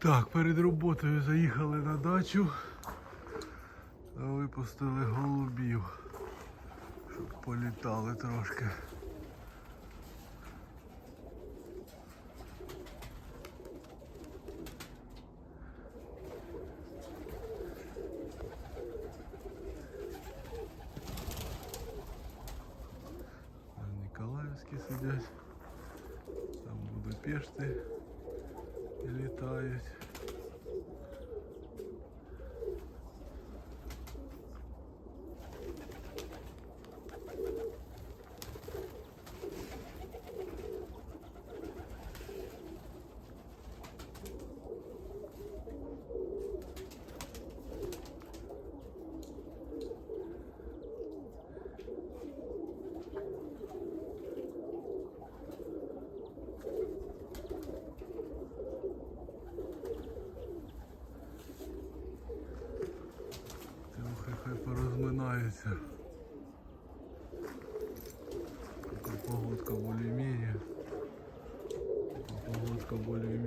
Так, перед роботою заїхали на дачу. Випустили голубів, щоб політали трошки. Там Ніколаївські сидять, там Будапешти літають. Пока погодка более-менее. Погодка более-менее,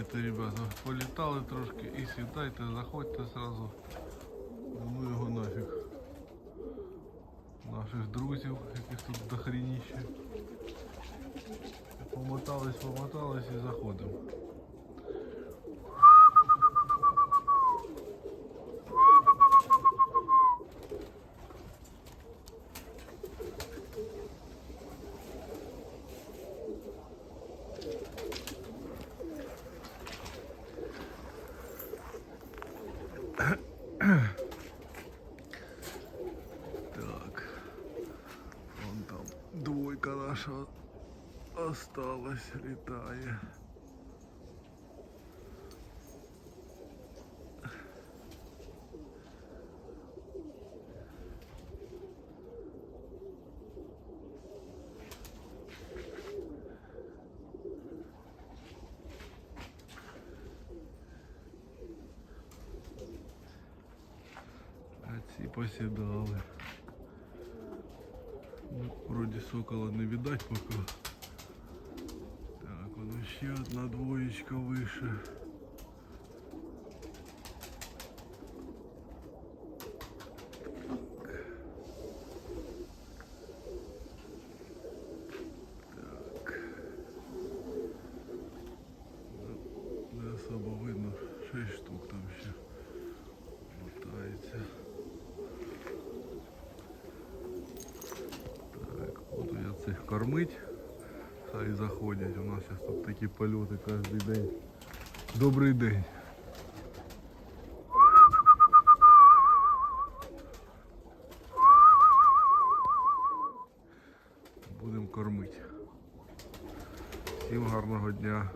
Давайте, ребята, політали трошки і сідайте, заходьте сразу. Ну його нафіг. Наших друзів, яких тут дохрініще. Помотались, помотались і заходимо. двойка наша осталась, летає. А ці посідали. Вроді сокола не видать поки. Так, воно ще одна двоєчка вище. Кормить. Хай заходять. У нас зараз тут такі польоти кожен день. Добрий день. Будемо кормити. Всім гарного дня.